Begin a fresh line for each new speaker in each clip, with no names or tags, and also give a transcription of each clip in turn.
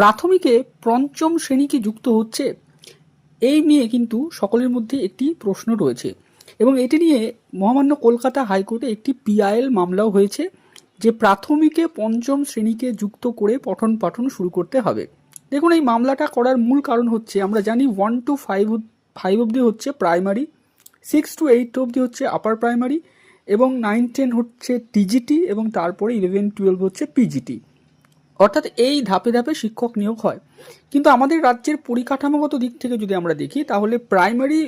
প্রাথমিকে পঞ্চম শ্রেণীকে যুক্ত হচ্ছে। এই নিয়ে কিন্তু সকলের মধ্যে একটি প্রশ্ন রয়েছে এবং এটি নিয়ে মহামান্য কলকাতা হাইকোর্টে একটি পিআইএল মামলাও হয়েছে যে প্রাথমিকে পঞ্চম শ্রেণীকে যুক্ত করে পঠন পাঠন শুরু করতে হবে। দেখুন, এই মামলাটা করার মূল কারণ হচ্ছে, আমরা জানি ওয়ান টু ফাইভ ফাইভ অবধি হচ্ছে প্রাইমারি সিক্স টু এইট অবধি হচ্ছে আপার প্রাইমারি এবং নাইন টেন হচ্ছে টিজিটি এবং তারপরে ইলেভেন টুয়েলভ হচ্ছে পিজিটি অর্থাৎ এই ধাপে ধাপে শিক্ষক নিয়োগ হয়। কিন্তু আমাদের রাজ্যের পরিকাঠামোগত দিক থেকে যদি আমরা দেখি, তাহলে প্রাইমারি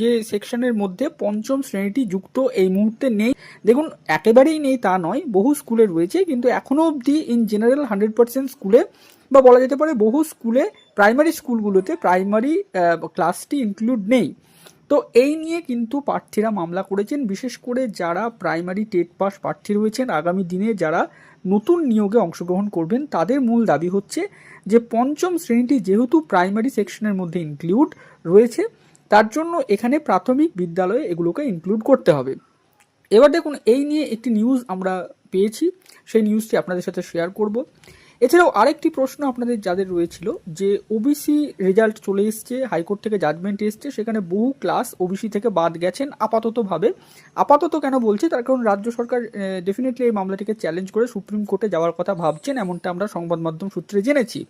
যে সেকশনের মধ্যে পঞ্চম শ্রেণীটি যুক্ত এই মুহূর্তে নেই। দেখুন, একেবারেই নেই তা নয়, বহু স্কুলে রয়েছে, কিন্তু এখনও অবধি ইন জেনারেল হান্ড্রেড পার্সেন্ট স্কুলে, বা বলা যেতে পারে বহু স্কুলে প্রাইমারি স্কুলগুলোতে প্রাইমারি ক্লাসটি ইনক্লুড নেই। তো এই নিয়ে কিন্তু প্রার্থীরা মামলা করেছেন, বিশেষ করে যারা প্রাইমারি টেট পাস প্রার্থী রয়েছেন, আগামী দিনে যারা নতুন নিয়োগে অংশগ্রহণ করবেন, তাদের মূল দাবি হচ্ছে যে পঞ্চম শ্রেণীটি যেহেতু প্রাইমারি সেকশনের মধ্যে ইনক্লুড রয়েছে, তার জন্য এখানে প্রাথমিক বিদ্যালয়ে এগুলোকে ইনক্লুড করতে হবে। এবার দেখুন, এই নিয়ে একটি নিউজ আমরা পেয়েছি, সেই নিউজটি আপনাদের সাথে শেয়ার করব। এছাড়াও আরেকটি প্রশ্ন আপনাদের যাদের রয়েছিল যে ওবিসি রেজাল্ট চলে এসছে, হাইকোর্ট থেকে জাজমেন্ট এসছে, সেখানে বহু ক্লাস ওবিসি থেকে বাদ গেছেন আপাততভাবে। আপাতত কেন বলছে? তার কারণ রাজ্য সরকার ডেফিনেটলি এই মামলাটিকে চ্যালেঞ্জ করে সুপ্রিম কোর্টে যাওয়ার কথা ভাবছেন, এমনটা আমরা সংবাদ মাধ্যম সূত্রে জেনেছি।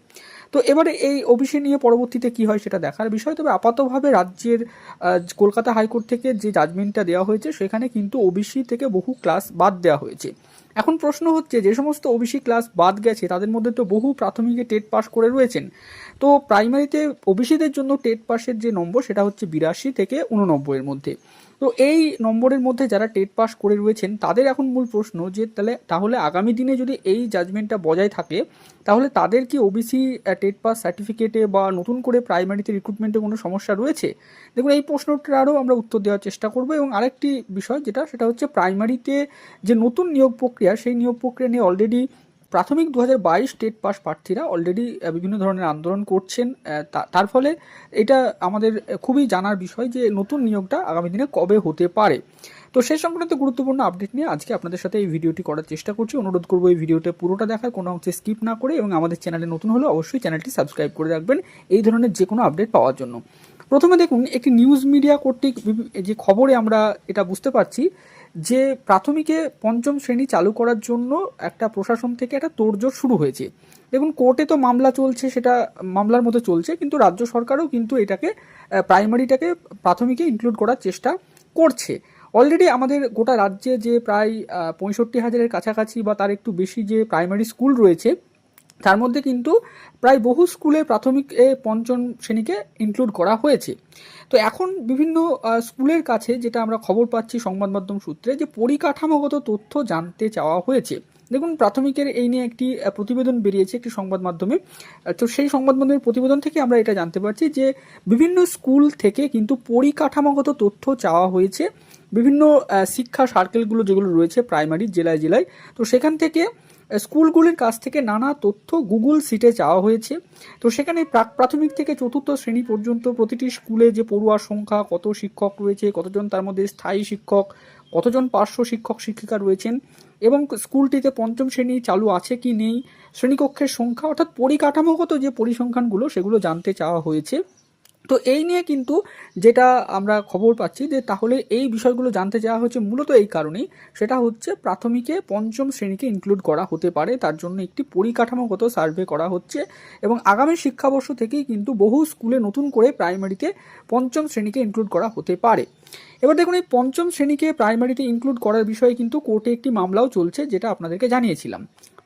তো এবারে এই ওবিসি নিয়ে পরবর্তীতে কি হয় সেটা দেখার বিষয়। তবে আপাতভাবে রাজ্যের কলকাতা হাইকোর্ট থেকে যে জাজমেন্টটা দেওয়া হয়েছে, সেখানে কিন্তু ওবিসি থেকে বহু ক্লাস বাদ দেওয়া হয়েছে। এখন প্রশ্ন হচ্ছে, যে সমস্ত ওবিসি ক্লাস বাদ গেছে, তাদের মধ্যে তো বহু প্রাথমিকে টেট পাস করে রয়েছেন। তো প্রাইমারিতে ওবিসিদের জন্য টেট পাসের যে নম্বর, সেটা হচ্ছে বিরাশি থেকে উননব্বইয়ের মধ্যে। তো এই নম্বরের মধ্যে যারা টেট পাস করে রয়েছেন, তাদের এখন মূল প্রশ্ন যে তাহলে তাহলে আগামী দিনে যদি এই জাজমেন্টটা বজায় থাকে, তাহলে তাদের কি ওবিসি টেট পাস সার্টিফিকেটে বা নতুন করে প্রাইমারিতে রিক্রুটমেন্টে কোনো সমস্যা রয়েছে? দেখুন, এই প্রশ্নটারও আমরা উত্তর দেওয়ার চেষ্টা করব এবং আরেকটি বিষয় যেটা, সেটা হচ্ছে প্রাইমারিতে যে নতুন নিয়োগ প্রক্রিয়া, সেই নিয়োগ প্রক্রিয়া নিয়ে অলরেডি প্রাথমিক দু হাজার বাইশ পাস প্রার্থীরা অলরেডি বিভিন্ন ধরনের আন্দোলন করছেন তার ফলে এটা আমাদের খুবই জানার বিষয় যে নতুন নিয়োগটা আগামী দিনে কবে হতে পারে। তো সেই সংক্রান্ত গুরুত্বপূর্ণ আপডেট নিয়ে আজকে আপনাদের সাথে এই ভিডিওটি করার চেষ্টা করছি। অনুরোধ করব এই ভিডিওতে পুরোটা দেখার, কোনো অংশে স্কিপ না করে এবং আমাদের চ্যানেলে নতুন হলে অবশ্যই চ্যানেলটি সাবস্ক্রাইব করে রাখবেন এই ধরনের যে কোনো আপডেট পাওয়ার জন্য। প্রথমে দেখুন, একটি নিউজ মিডিয়া কর্তৃক যে খবরে আমরা এটা বুঝতে পারছি যে প্রাথমিকে পঞ্চম শ্রেণি চালু করার জন্য একটা প্রশাসন থেকে একটা তোড়জোড় শুরু হয়েছে। দেখুন, কোর্টে তো মামলা চলছে, সেটা মামলার মতো চলছে, কিন্তু রাজ্য সরকারও কিন্তু এটাকে প্রাইমারিটাকে প্রাথমিকে ইনক্লুড করার চেষ্টা করছে। অলরেডি আমাদের গোটা রাজ্যে যে প্রায় পঁয়ষট্টি হাজারের কাছাকাছি বা তার একটু বেশি যে প্রাইমারি স্কুল রয়েছে তার মধ্যে কিন্তু প্রায় বহু স্কুলে প্রাথমিক এ পঞ্চম শ্রেণীকে ইনক্লুড করা হয়েছে। তো এখন বিভিন্ন স্কুলের কাছে যেটা আমরা খবর পাচ্ছি সংবাদ মাধ্যম সূত্রে যে পরিকাঠামোগত তথ্য জানতে চাওয়া হয়েছে। দেখুন, প্রাথমিকের এই নিয়ে একটি প্রতিবেদন বেরিয়েছে একটি সংবাদ মাধ্যমে। তো সেই সংবাদ মাধ্যমের প্রতিবেদন থেকে আমরা এটা জানতে পারছি যে বিভিন্ন স্কুল থেকে কিন্তু পরিকাঠামোগত তথ্য চাওয়া হয়েছে। বিভিন্ন শিক্ষা সার্কেলগুলো যেগুলো রয়েছে প্রাইমারি জেলায় জেলায়, তো সেখান থেকে স্কুলগুলির কাছ থেকে নানা তথ্য গুগল সিটে চাওয়া হয়েছে। তো সেখানে প্রাক প্রাথমিক থেকে চতুর্থ শ্রেণি পর্যন্ত প্রতিটি স্কুলে যে পড়ুয়ার সংখ্যা, কত শিক্ষক রয়েছে, কতজন তার মধ্যে স্থায়ী শিক্ষক, কতজন পার্শ্ব শিক্ষক, শিক্ষিকা রয়েছেন এবং স্কুলটিতে পঞ্চম শ্রেণি চালু আছে কি নেই, শ্রেণীকক্ষের সংখ্যা অর্থাৎ পরিকাঠামোগত যে পরিসংখ্যানগুলো, সেগুলো জানতে চাওয়া হয়েছে। তো এই নিয়ে কিন্তু যেটা আমরা খবর পাচ্ছি যে তাহলে এই বিষয়গুলো জানতে চাওয়া হচ্ছে মূলত এই কারণেই। সেটা হচ্ছে প্রাথমিকে পঞ্চম শ্রেণীকে ইনক্লুড করা হতে পারে। তার জন্য একটি পরিকাঠামোগত সার্ভে করা হচ্ছে এবং আগামী শিক্ষাবর্ষ থেকেই কিন্তু বহু স্কুলে নতুন করে প্রাইমারিতে পঞ্চম শ্রেণীকে ইনক্লুড করা হতে পারে। এবার দেখুন, এই পঞ্চম শ্রেণীকে প্রাইমারিতে ইনক্লুড করার বিষয়ে কিন্তু কোর্টে একটি মামলাও চলছে, যেটা আপনাদেরকে জানিয়েছিলাম।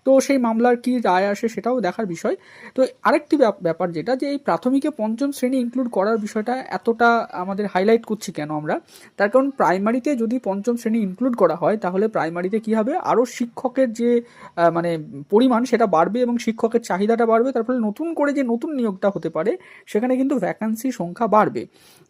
তো সেই মামলার কি রায় আসে সেটাও দেখার বিষয়। তো আরেকটি ব্যাপার যেটা, যে এই প্রাথমিকে পঞ্চম শ্রেণি ইনক্লুড করার বিষয়টা এতটা আমাদের হাইলাইট করছি কেন আমরা? তার কারণ প্রাইমারিতে যদি পঞ্চম শ্রেণি ইনক্লুড করা হয়, তাহলে প্রাইমারিতে কি হবে? আরও শিক্ষকের যে মানে পরিমাণ সেটা বাড়বে এবং শিক্ষকের চাহিদাটা বাড়বে। তার ফলে নতুন করে যে নতুন নিয়োগটা হতে পারে, সেখানে কিন্তু ভ্যাকান্সি সংখ্যা বাড়বে।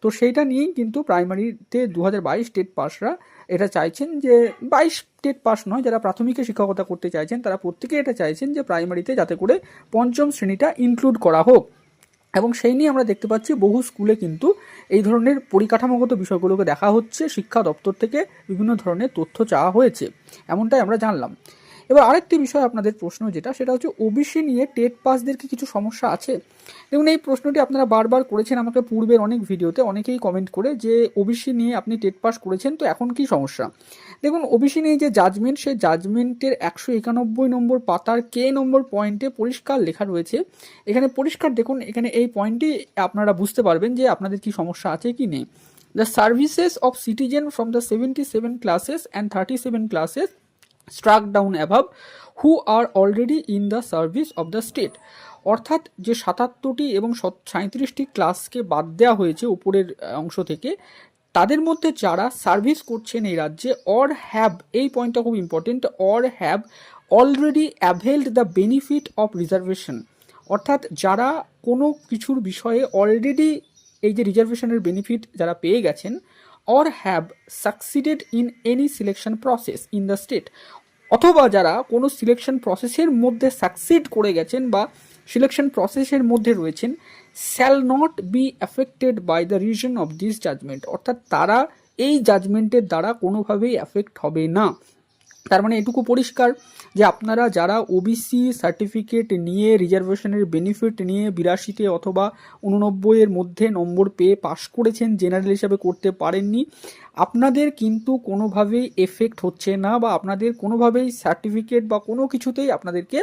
তো সেইটা নিয়েই কিন্তু প্রাইমারিতে দু হাজার বাইশ স্টেট পাসরা এটা চাইছেন যে বাইশ টেট পাস নয়, যারা প্রাথমিকে শিক্ষকতা করতে চাইছেন, তারা প্রত্যেকে এটা চাইছেন যে প্রাইমারিতে যাতে করে পঞ্চম শ্রেণীটা ইনক্লুড করা হোক। এবং সেই নিয়ে আমরা দেখতে পাচ্ছি বহু স্কুলে কিন্তু এই ধরনের পরিকাঠামোগত বিষয়গুলোকে দেখা হচ্ছে, শিক্ষা দপ্তর থেকে বিভিন্ন ধরনের তথ্য চাওয়া হয়েছে। এমনটাই আমরা জানলাম। এবার আরেকটি বিষয় আপনাদের প্রশ্ন যেটা, সেটা হচ্ছে ওবিসি নিয়ে টেট পাসদের কি কিছু সমস্যা আছে? দেখুন, এই প্রশ্নটি আপনারা বারবার করেছেন আমাকে পূর্বের অনেক ভিডিওতে, অনেকেই কমেন্ট করে যে ওবিসি নিয়ে আপনি টেট পাস করেছেন, তো এখন কি সমস্যা? দেখুন ওবিসি নিয়ে যে জাজমেন্ট সেই জাজমেন্টের একশো একানব্বই নম্বর পাতার কে নম্বর পয়েন্টে পরিষ্কার লেখা রয়েছে। এখানে পরিষ্কার দেখুন, এখানে এই পয়েন্টটি আপনারা বুঝতে পারবেন যে আপনাদের কি সমস্যা আছে কি নেই। The services of citizen from the seventy seven classes and thirty seven classes struck down above who are already in the service of the state অর্থাৎ যে সাতাত্তরটি এবং সাঁত্রিশটি ক্লাসকে বাদ দেওয়া হয়েছে উপরের অংশ থেকে, তাদের মধ্যে যারা সার্ভিস করছেন এই রাজ্যে অর হ্যাভ এই পয়েন্টটা খুব important or have already availed the benefit of reservation অর্থাৎ যারা কোনো কিছুর বিষয়ে অলরেডি এই যে রিজার্ভেশনের বেনিফিট যারা পেয়ে গেছেন or have succeeded in any selection process in the state অথবা যারা কোনো সিলেকশন প্রসেসের মধ্যে সাকসিড করে গেছেন বা সিলেকশন প্রসেসের মধ্যে রয়েছেন shall not be affected by the reason of this judgement অর্থাৎ তারা এই জাজমেন্টের দ্বারা কোনোভাবেই অ্যাফেক্ট হবে না। তার মানে এটুকু পরিষ্কার যে আপনারা যারা ওবিসি সার্টিফিকেট নিয়ে রিজার্ভেশনের বেনিফিট নিয়ে বিরাশিতে অথবা উননব্বইয়ের মধ্যে নম্বর পেয়ে পাশ করেছেন জেনারেল হিসাবে করতে পারেননি আপনাদের কিন্তু কোনোভাবেই এফেক্ট হচ্ছে না বা আপনাদের কোনোভাবেই সার্টিফিকেট বা কোনো কিছুতেই আপনাদেরকে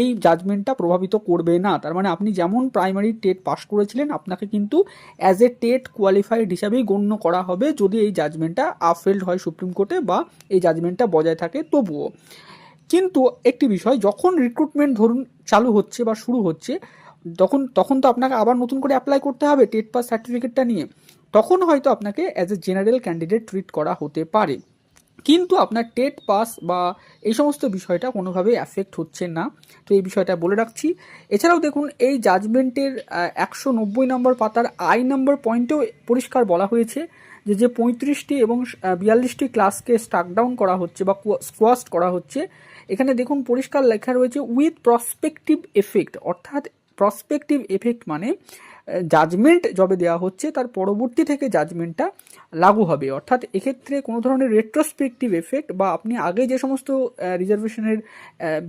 এই জাজমেন্টটা প্রভাবিত করবে না। তার মানে আপনি যেমন প্রাইমারি টেট পাশ করেছিলেন, আপনাকে কিন্তু অ্যাজ এ টেট কোয়ালিফাইড হিসাবেই গণ্য করা হবে যদি এই জাজমেন্টটা আফেল্ড হয় সুপ্রিম কোর্টে বা এই জাজমেন্টটা বজায় থাকে তবুও। কিন্তু একটি বিষয়, যখন রিক্রুটমেন্ট ধরুন চালু হচ্ছে বা শুরু হচ্ছে, তখন তখন তো আপনাকে আবার নতুন করে অ্যাপ্লাই করতে হবে টেট পাস সার্টিফিকেটটা নিয়ে। তখন হয়তো আপনাকে as a general candidate treat করা হতে পারে। কিন্তু আপনার টেট পাস বা এই সমস্ত বিষয়টা কোনোভাবেই অ্যাফেক্ট হচ্ছে না। তো এই বিষয়টা বলে রাখছি। এছাড়াও দেখুন, এই জাজমেন্টের একশো নব্বই নম্বর পাতার আই নম্বর পয়েন্টেও পরিষ্কার বলা হয়েছে যে যে পঁয়ত্রিশটি এবং বিয়াল্লিশটি ক্লাসকে স্টাক ডাউন করা হচ্ছে বা স্কোয়াস্ট করা হচ্ছে। এখানে দেখুন, পরিষ্কার লেখা রয়েছে উইথ প্রসপেক্টিভ এফেক্ট অর্থাৎ প্রসপেক্টিভ এফেক্ট মানে জাজমেন্ট যবে দেওয়া হচ্ছে, তার পরবর্তী থেকে জাজমেন্টটা লাগু হবে। অর্থাৎ এক্ষেত্রে কোনো ধরনের রেট্রোস্পেক্টিভ এফেক্ট বা আপনি আগে যে সমস্ত রিজার্ভেশনের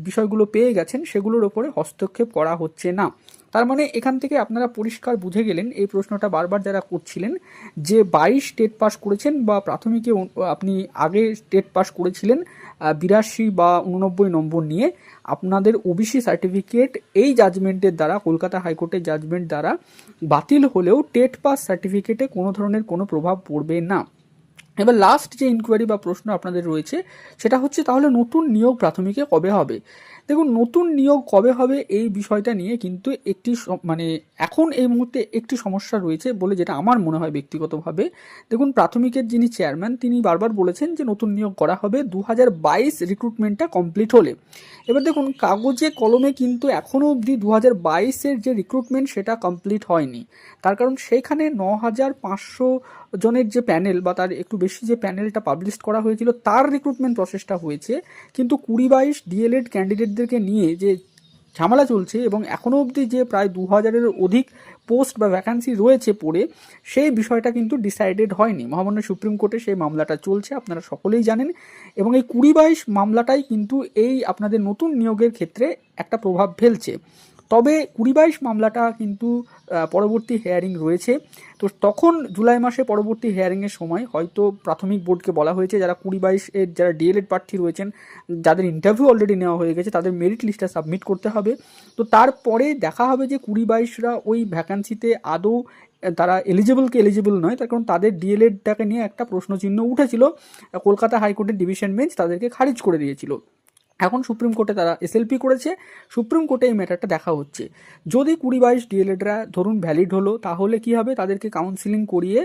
বিষয়গুলো পেয়ে গেছেন, সেগুলোর ওপরে হস্তক্ষেপ করা হচ্ছে না। তার মানে এখান থেকে আপনারা পরিষ্কার বুঝে গেলেন, এই প্রশ্নটা বারবার যারা করছিলেন, যে বাইশ টেট পাস করেছেন বা প্রাথমিকে আপনি আগে টেট পাস করেছিলেন বিরাশি বা উননব্বই নম্বর নিয়ে আপনাদের ওবিসি সার্টিফিকেট এই জাজমেন্টের দ্বারা, কলকাতা হাইকোর্টের জাজমেন্ট দ্বারা বাতিল হলেও টেট পাস সার্টিফিকেটে কোনো ধরনের কোনো প্রভাব পড়বে না। এবার লাস্ট যে ইনকোয়ারি বা প্রশ্ন আপনাদের রয়েছে, সেটা হচ্ছে তাহলে নতুন নিয়োগ প্রাথমিকে কবে হবে? দেখুন, নতুন নিয়োগ কবে হবে এই বিষয়টা নিয়ে কিন্তু একটি মানে এখন এই মুহূর্তে একটি সমস্যা রয়েছে বলে যেটা আমার মনে হয় ব্যক্তিগতভাবে। দেখুন, প্রাথমিকের যিনি চেয়ারম্যান তিনি বারবার বলেছেন যে নতুন নিয়োগ করা হবে দু হাজার বাইশ রিক্রুটমেন্টটা কমপ্লিট হলে। এবার দেখুন, কাগজে, কলমে কিন্তু এখনও অবধি দু হাজার বাইশের যে রিক্রুটমেন্ট সেটা কমপ্লিট হয়নি। তার কারণ সেইখানে ন হাজার পাঁচশো জনের যে প্যানেল বা তার একটু বেশি যে প্যানেলটা পাবলিশ করা হয়েছিল, তার রিক্রুটমেন্ট প্রসেসটা হয়েছে। কিন্তু কুড়ি বাইশ ডিএলএড ক্যান্ডিডেটদেরকে নিয়ে যে ঝামেলা চলছে এবং এখনও অবধি যে প্রায় দু হাজারের অধিক পোস্ট বা ভ্যাকান্সি রয়েছে পড়ে, সেই বিষয়টা কিন্তু ডিসাইডেড হয়নি। মহামান্য সুপ্রিম কোর্টে সেই মামলাটা চলছে, আপনারা সকলেই জানেন। এবং এই কুড়ি বাইশ মামলাটাই কিন্তু এই আপনাদের নতুন নিয়োগের ক্ষেত্রে একটা প্রভাব ফেলছে। তবে কুড়ি বাইশ মামলাটা কিন্তু পরবর্তী হেয়ারিং রয়েছে। তো তখন জুলাই মাসে পরবর্তী হেয়ারিংয়ের সময় হয়তো প্রাথমিক বোর্ডকে বলা হয়েছে, যারা কুড়ি বাইশ এর যারা ডিএলএড প্রার্থী রয়েছেন, যাদের ইন্টারভিউ অলরেডি নেওয়া হয়ে গেছে, তাদের মেরিট লিস্টটা সাবমিট করতে হবে। তো তারপরে দেখা হবে যে কুড়ি বাইশরা ওই ভ্যাকান্সিতে আদৌ তারা এলিজিবল কি এলিজিবল নয়, তার কারণ তাদের ডিএলএডটাকে নিয়ে একটা প্রশ্নচিহ্ন উঠেছিল। কলকাতা হাইকোর্টের ডিভিশন বেঞ্চ তাদেরকে খারিজ করে দিয়েছিল। এখন সুপ্রিম কোর্টে তারা এসএলপি করেছে। সুপ্রিম কোর্টে এই ম্যাটারটা দেখা হচ্ছে। যদি কুড়ি বাইশ ডিএলএডরা ধরুন ভ্যালিড হলো, তাহলে কি হবে? তাদেরকে কাউন্সিলিং করিয়ে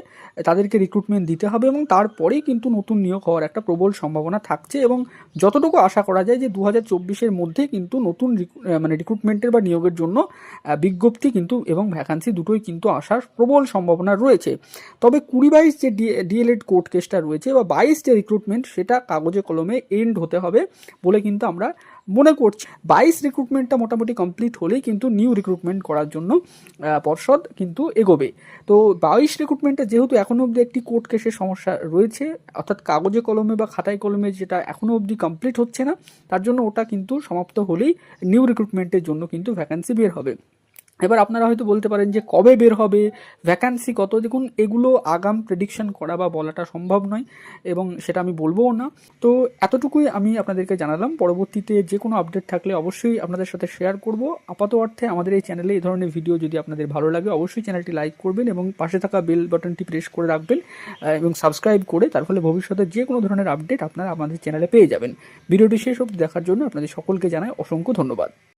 তাদেরকে রিক্রুটমেন্ট দিতে হবে এবং তারপরেই কিন্তু নতুন নিয়োগ হওয়ার একটা প্রবল সম্ভাবনা থাকছে এবং যতটুকু আশা করা যায় যে দু হাজার চব্বিশের মধ্যে কিন্তু নতুন মানে রিক্রুটমেন্টের বা নিয়োগের জন্য বিজ্ঞপ্তি কিন্তু এবং ভ্যাকান্সি দুটোই কিন্তু আসার প্রবল সম্ভাবনা রয়েছে। তবে কুড়ি বাইশ যে ডিএলএড কোর্ট কেসটা রয়েছে বা বাইশ যে রিক্রুটমেন্ট সেটা কাগজে কলমে এন্ড হতে হবে বলে কিন্তু আমরা মনে করছি। বাইশ রিক্রুটমেন্টটা মোটামুটি কমপ্লিট হলেই কিন্তু নিউ রিক্রুটমেন্ট করার জন্য পর্ষদ কিন্তু এগোবে। তো বাইশ রিক্রুটমেন্টটা যেহেতু এখনও অবধি একটি কোর্ট কেসের সমস্যা রয়েছে, অর্থাৎ কাগজে কলমে বা খাতায় কলমে যেটা এখনও অবধি কমপ্লিট হচ্ছে না, তার জন্য ওটা কিন্তু সমাপ্ত হলেই নিউ রিক্রুটমেন্টের জন্য কিন্তু ভ্যাকান্সি বের হবে। এবার আপনারা হয়তো বলতে পারেন যে কবে বের হবে ভ্যাকান্সি কত? দেখুন, এগুলো আগাম প্রেডিকশন করা বা বলাটা সম্ভব নয় এবং সেটা আমি বলবোও না। তো এতটুকুই আমি আপনাদেরকে জানালাম। পরবর্তীতে যে কোনো আপডেট থাকলে অবশ্যই আপনাদের সাথে শেয়ার করব। আপাত অর্থে আমাদের এই চ্যানেলে এই ধরনের ভিডিও যদি আপনাদের ভালো লাগে, অবশ্যই চ্যানেলটি লাইক করবেন এবং পাশে থাকা বেল বাটনটি প্রেস করে রাখবেন এবং সাবস্ক্রাইব করে তার ফলে ভবিষ্যতে যে কোনো ধরনের আপডেট আপনারা আমাদের চ্যানেলে পেয়ে যাবেন। ভিডিওটি শেষ অবধি দেখার জন্য আপনাদের সকলকে জানাই অসংখ্য ধন্যবাদ।